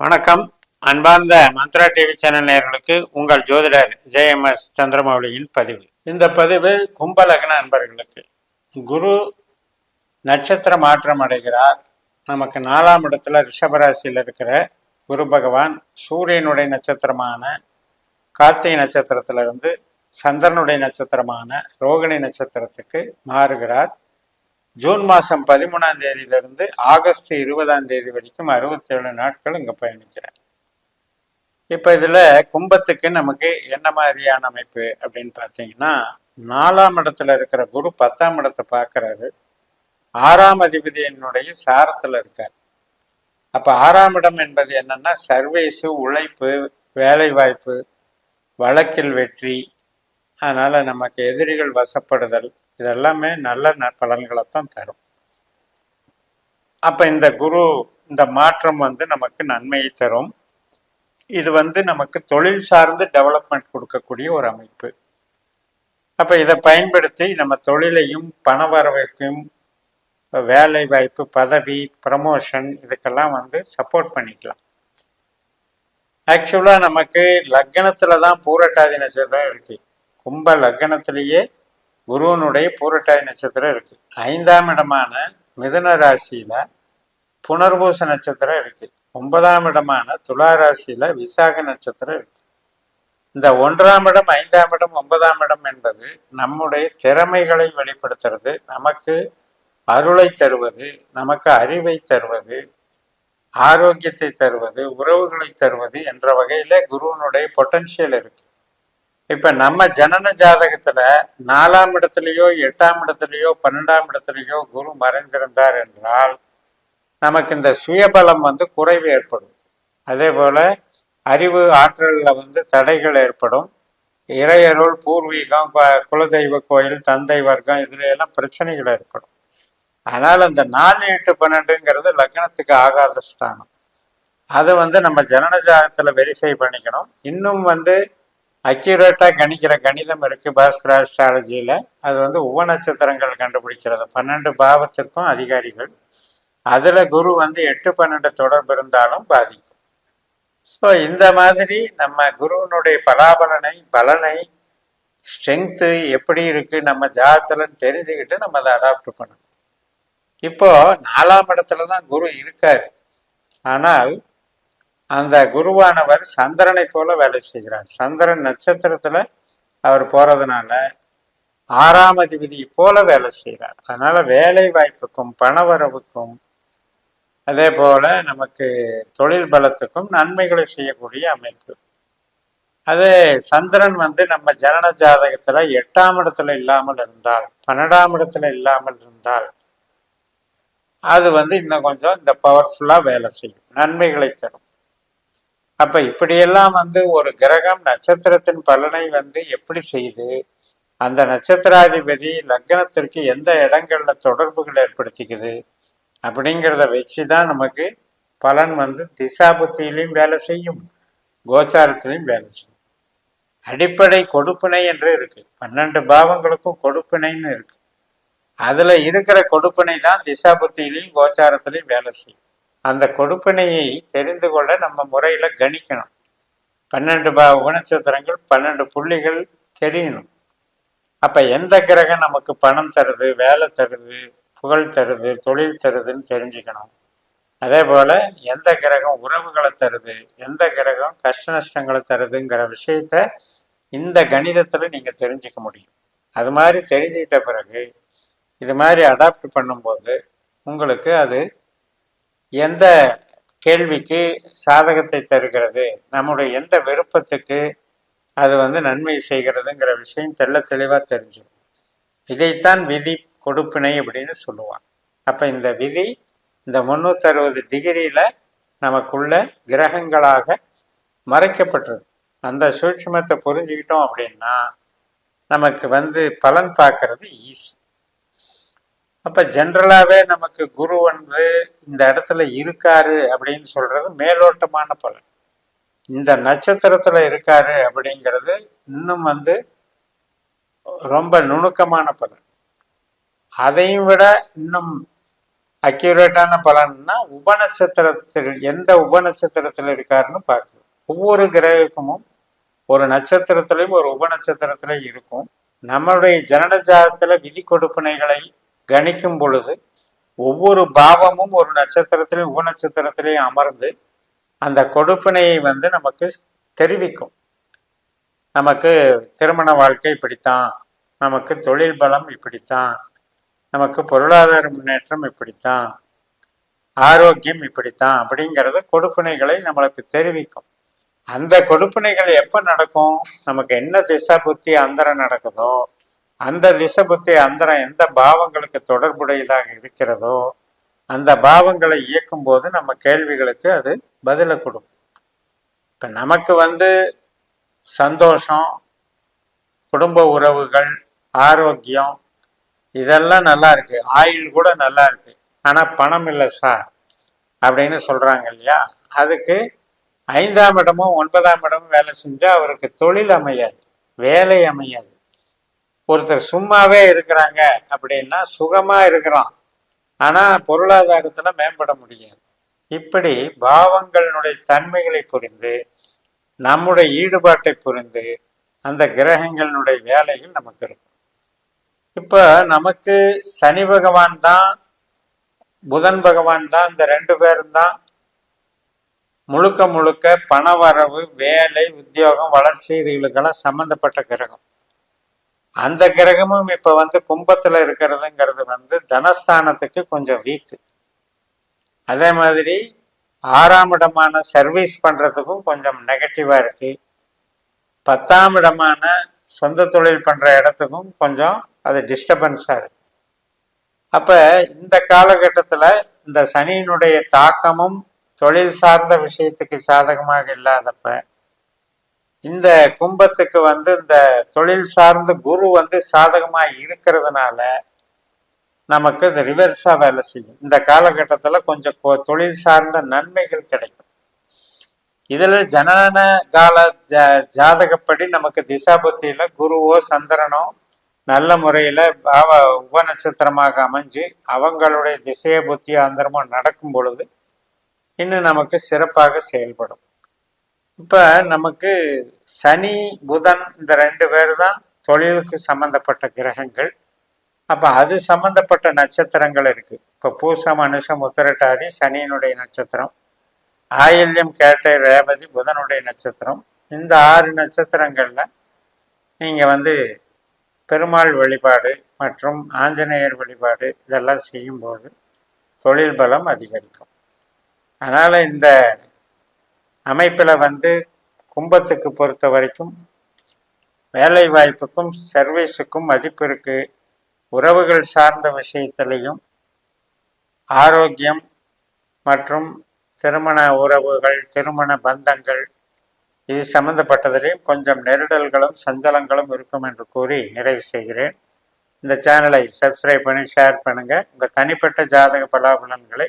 வணக்கம். அன்பார்ந்த Mantra TV channel நேயர்களுக்கு உங்கள் ஜோதிடர் ஜேஎம்எஸ் சந்திரமௌலியின் பதிவு. இந்த பதிவு கும்பலக்ன நண்பர்களுக்கு அன்பர்களுக்கு. குரு நட்சத்திர மாற்றம் அடைகிறார். நமக்கு நாலாம் இடத்துல ரிஷபராசியில் இருக்கிற குரு பகவான் சூரியனுடைய நட்சத்திரமான கார்த்திகை நட்சத்திரத்திலிருந்து சந்திரனுடைய நட்சத்திரமான ரோகிணி நட்சத்திரத்துக்கு மாறுகிறார். ஜூன் மாதம் பதிமூணாம் தேதியிலிருந்து ஆகஸ்ட் இருபதாம் தேதி வரைக்கும் அறுபத்தேழு நாட்கள் இங்கே பயணிக்கிறேன். இப்போ இதில் கும்பத்துக்கு நமக்கு என்ன மாதிரியான அமைப்பு அப்படின்னு பார்த்தீங்கன்னா நாலாம் இடத்துல இருக்கிற குரு பத்தாம் இடத்தை பார்க்குறாரு ஆறாம் அதிபதியினுடைய சாரத்தில் இருக்கார். அப்போ ஆறாம் இடம் என்பது என்னன்னா சர்வீஸு உழைப்பு வேலை வாய்ப்பு வழக்கில் வெற்றி அதனால் நமக்கு எதிரிகள் வசப்படுதல் இதெல்லாமே நல்ல ந- பலன்களை தான் தரும். அப்ப இந்த குரு இந்த மாற்றம் வந்து நமக்கு நன்மையை தரும். இது வந்து நமக்கு தொழில் சார்ந்து டெவலப்மெண்ட் கொடுக்கக்கூடிய ஒரு அமைப்பு. அப்ப இதை பயன்படுத்தி நம்ம தொழிலையும் பண வரவைக்கும் வேலை வாய்ப்பு பதவி ப்ரமோஷன் இதுக்கெல்லாம் வந்து சப்போர்ட் பண்ணிக்கலாம். ஆக்சுவலா நமக்கு லக்னத்துல தான் பூரட்டாதி நட்சத்திரம் இருக்கு. கும்ப லக்னத்திலேயே குருவனுடைய பூரட்டாய் நட்சத்திரம் இருக்கு. ஐந்தாம் இடமான மிதுன ராசியில புனர்பூச நட்சத்திரம் இருக்கு. ஒன்பதாம் இடமான துலா ராசியில விசாக நட்சத்திரம் இருக்கு. இந்த ஒன்றாம் இடம் ஐந்தாம் இடம் ஒன்பதாம் இடம் என்பது நம்முடைய திறமைகளை வெளிப்படுத்துறது. நமக்கு அருளை தருவது நமக்கு அறிவை தருவது ஆரோக்கியத்தை தருவது உறவுகளை தருவது என்ற வகையில குருவனுடைய பொட்டன்ஷியல் இருக்கு. இப்ப நம்ம ஜனன ஜாதகத்துல நாலாம் இடத்துலயோ எட்டாம் இடத்துலயோ பன்னெண்டாம் இடத்துலயோ குரு மறைந்திருந்தார் என்றால் நமக்கு இந்த சுயபலம் வந்து குறைவு ஏற்படும். அதே போல அறிவு ஆற்றலில் வந்து தடைகள் ஏற்படும். இறையருள் பூர்வீகம் குலதெய்வ கோயில் தந்தை வர்க்கம் இதுல எல்லாம் பிரச்சனைகள் ஏற்படும். ஆனால் இந்த நாலு எட்டு பன்னெண்டுங்கிறது லக்னத்துக்கு ஆகாத ஸ்தானம். அதை வந்து நம்ம ஜனன ஜாதகத்துல வெரிஃபை பண்ணிக்கணும். இன்னும் வந்து அக்யூரேட்டாக கணிக்கிற கணிதம் இருக்கு பாஸ்கர் ஆஸ்ட்ராலஜியில அது வந்து உப நட்சத்திரங்கள் கண்டுபிடிக்கிறது. பன்னெண்டு பாவத்திற்கும் அதிகாரிகள். அதில் குரு வந்து எட்டு பன்னெண்டு தொடர்பு இருந்தாலும் பாதிக்கும். ஸோ இந்த மாதிரி நம்ம குருவினுடைய பலாபலனை பலனை ஸ்ட்ரென்த்து எப்படி இருக்கு நம்ம ஜாதத்தில்னு தெரிஞ்சுக்கிட்டு நம்ம அதை அடாப்ட் பண்ணணும். இப்போ நாலாம் இடத்துல தான் குரு இருக்காரு. ஆனால் அந்த குருவானவர் சந்திரனை போல வேலை செய்கிறார். சந்திரன் நட்சத்திரத்துல அவர் போறதுனால ஆறாம் அதிபதி போல வேலை செய்கிறார். அதனால வேலை வாய்ப்புக்கும் பணவரவுக்கும் அதே போல நமக்கு தொழில் பலத்துக்கும் நன்மைகளை செய்யக்கூடிய அமைப்பு. அதே சந்திரன் வந்து நம்ம ஜனன ஜாதகத்துல எட்டாம் இடத்துல இல்லாமல் இருந்தால் பன்னெண்டாம் இடத்துல இல்லாமல் இருந்தால் அது வந்து இன்னும் கொஞ்சம் இந்த பவர்ஃபுல்லா வேலை செய்யும் நன்மைகளை தரும். அப்ப இப்படியெல்லாம் வந்து ஒரு கிரகம் நட்சத்திரத்தின் பலனை வந்து எப்படி செய்யுது அந்த நட்சத்திராதிபதி லக்னத்திற்கு எந்த இடங்கள்ல தொடர்புகள் ஏற்படுத்திக்குது அப்படிங்கிறத வச்சு தான் நமக்கு பலன் வந்து திசா புத்தியிலையும் வேலை செய்யும் கோச்சாரத்திலையும் வேலை செய்யும். அடிப்படை கொடுப்பினை என்று இருக்கு. பன்னெண்டு பாவங்களுக்கும் கொடுப்பினைன்னு இருக்கு. அதுல இருக்கிற கொடுப்பினை தான் திசா புத்தியிலையும் கோச்சாரத்திலையும் வேலை செய்யும். அந்த கொடுப்பினையை தெரிந்து கொள்ள நம்ம முறையில் கணிக்கணும். பன்னெண்டு பா குணச்சத்திரங்கள் பன்னெண்டு புள்ளிகள் தெரியணும். அப்போ எந்த கிரகம் நமக்கு பணம் தருது வேலை தருது புகழ் தருது தொழில் தருதுன்னு தெரிஞ்சுக்கணும். அதே போல் எந்த கிரகம் உறவுகளை தருது எந்த கிரகம் கஷ்ட நஷ்டங்களை தருதுங்கிற விஷயத்த இந்த கணிதத்தில் நீங்கள் தெரிஞ்சுக்க முடியும். அது மாதிரி தெரிஞ்சுக்கிட்ட பிறகு இது மாதிரி அடாப்ட் பண்ணும்போது உங்களுக்கு அது எந்த கேள்விக்கு சாதகத்தை தருகிறது? நம்முடைய எந்த விருப்பத்துக்கு அது வந்து நன்மை செய்கிறதுங்கிற விஷயம் தெள்ள தெளிவாக தெரிஞ்சிடும். இதைத்தான் விதி கொடுப்பினை அப்படின்னு சொல்லுவான் அப்போ இந்த விதி இந்த முந்நூற்றறுபது டிகிரியில் நமக்குள்ள கிரகங்களாக மறைக்கப்பட்டிருக்கு அந்த சூட்சுமத்தை புரிஞ்சுக்கிட்டோம் அப்படின்னா நமக்கு வந்து பலன் பார்க்கறது ஈஸி. அப்ப ஜென்ரலாவே நமக்கு குரு வந்து இந்த இடத்துல இருக்காரு அப்படின்னு சொல்றது மேலோட்டமான பலன். இந்த நட்சத்திரத்துல இருக்காரு அப்படிங்கிறது இன்னும் வந்து ரொம்ப நுணுக்கமான பலன். அதையும் விட இன்னும் அக்யூரேட்டான பலன்னா உபநட்சத்திரத்தில் எந்த உபநட்சத்திரத்தில் இருக்காருன்னு பார்க்குது ஒவ்வொரு கிரகமும் ஒரு நட்சத்திரத்திலையும் ஒரு உபநட்சத்திரத்திலையும் இருக்கும். நம்மளுடைய ஜனன ஜாதத்தில் விதி கொடுப்பினைகளை கணிக்கும் பொழுது ஒவ்வொரு பாவமும் ஒரு நட்சத்திரத்திலையும் உபநட்சத்திரத்திலையும் அமர்ந்து அந்த கொடுப்பினையை வந்து நமக்கு தெரிவிக்கும். நமக்கு திருமண வாழ்க்கை இப்படித்தான் நமக்கு தொழில் பலம் இப்படித்தான் நமக்கு பொருளாதார முன்னேற்றம் இப்படித்தான் ஆரோக்கியம் இப்படித்தான் அப்படிங்கிறது கொடுப்பினைகளை நம்மளுக்கு தெரிவிக்கும். அந்த கொடுப்பினைகள் எப்போ நடக்கும்? நமக்கு என்ன திசா புத்தி அந்தரம் நடக்குதோ அந்த திசை புத்தி அந்தரம் எந்த பாவங்களுக்கு தொடர்புடையதாக இருக்கிறதோ அந்த பாவங்களை இயக்கும் போது நம்ம கேள்விகளுக்கு அது பதிலை கொடுக்கும். இப்ப நமக்கு வந்து சந்தோஷம் குடும்ப உறவுகள் ஆரோக்கியம் இதெல்லாம் நல்லா இருக்கு. ஆயுள் கூட நல்லா இருக்கு. ஆனா பணம் இல்லை சார் அப்படின்னு சொல்றாங்க இல்லையா? அதுக்கு ஐந்தாம் இடமும் ஒன்பதாம் இடமும் வேலை செஞ்சா அவருக்கு தொழில் அமையாது வேலை அமையாது. ஒருத்தர் சும்மாவே இருக்கிறாங்க அப்படின்னா சுகமா இருக்கிறான். ஆனா பொருளாதாரத்துல மேம்பட முடியாது. இப்படி பாவங்களினுடைய தன்மைகளை புரிந்து நம்முடைய ஈடுபாட்டை புரிந்து அந்த கிரகங்களினுடைய வேலைகள் நமக்கு இருக்கும். இப்ப நமக்கு சனி பகவான் தான் புதன் பகவான் தான் இந்த ரெண்டு பேரும் தான். முழுக்க முழுக்க பணவரவு வேலை உத்தியோகம் வளர்ச்சி இதுகளுக்கெல்லாம் சம்மந்தப்பட்ட கிரகம். அந்த கிரகமும் இப்ப வந்து கும்பத்துல இருக்கிறதுங்கிறது வந்து தனஸ்தானத்துக்கு கொஞ்சம் வீக்கு. அதே மாதிரி ஆறாம் இடமான சர்வீஸ் பண்றதுக்கும் கொஞ்சம் நெகட்டிவா இருக்கு. பத்தாம் இடமான சொந்த தொழில் பண்ற இடத்துக்கும் கொஞ்சம் அது டிஸ்டர்பன்ஸா இருக்கு. அப்ப இந்த காலகட்டத்துல இந்த சனியினுடைய தாக்கமும் தொழில் சார்ந்த விஷயத்துக்கு சாதகமாக இல்லாதப்ப இந்த கும்பத்துக்கு வந்து இந்த தொழில் சார்ந்த குரு வந்து சாதகமா இருக்கிறதுனால நமக்கு இது ரிவர்ஸா வேலை செய்யும். இந்த காலகட்டத்துல கொஞ்சம் கொ- தொழில் சார்ந்த நன்மைகள் கிடைக்கும். இதுல ஜனன கால ஜா ஜாதகப்படி நமக்கு திசாபுத்தியில குருவோ சந்திரனோ நல்ல முறையில பாவ உப நட்சத்திரமாக அமைஞ்சு அவங்களுடைய திசைய புத்தியோ அந்தரமோ நடக்கும் பொழுது இன்னும் நமக்கு சிறப்பாக செயல்படும். இப்போ நமக்கு சனி புதன் இந்த ரெண்டு பேர் தான் தொழிலுக்கு சம்மந்தப்பட்ட கிரகங்கள். அப்போ அது சம்மந்தப்பட்ட நட்சத்திரங்கள் இருக்குது இப்போ பூசம் அனுஷம் உத்திரட்டாதி சனியினுடைய நட்சத்திரம் ஆயில்யம் கேட்டை ரேவதி புதனுடைய நட்சத்திரம். இந்த ஆறு நட்சத்திரங்களில் நீங்கள் வந்து பெருமாள் வழிபாடு மற்றும் ஆஞ்சநேயர் வழிபாடு இதெல்லாம் செய்யும்போது தொழில் பலம் அதிகரிக்கும். அதனால் இந்த அமைப்பில் வந்து கும்பத்துக்கு பொறுத்த வரைக்கும் வேலை வாய்ப்புக்கும் சர்வீஸுக்கும் மதிப்பு இருக்கு. உறவுகள் சார்ந்த விஷயத்திலையும் ஆரோக்கியம் மற்றும் திருமண உறவுகள் திருமண பந்தங்கள் இது சம்பந்தப்பட்டதிலையும் கொஞ்சம் நெருடல்களும் சஞ்சலங்களும் இருக்கும் என்று கூறி நிறைவு செய்கிறேன். இந்த சேனலை சப்ஸ்கிரைப் பண்ணி ஷேர் பண்ணுங்கள் உங்கள் தனிப்பட்ட ஜாதக பலாபலன்களை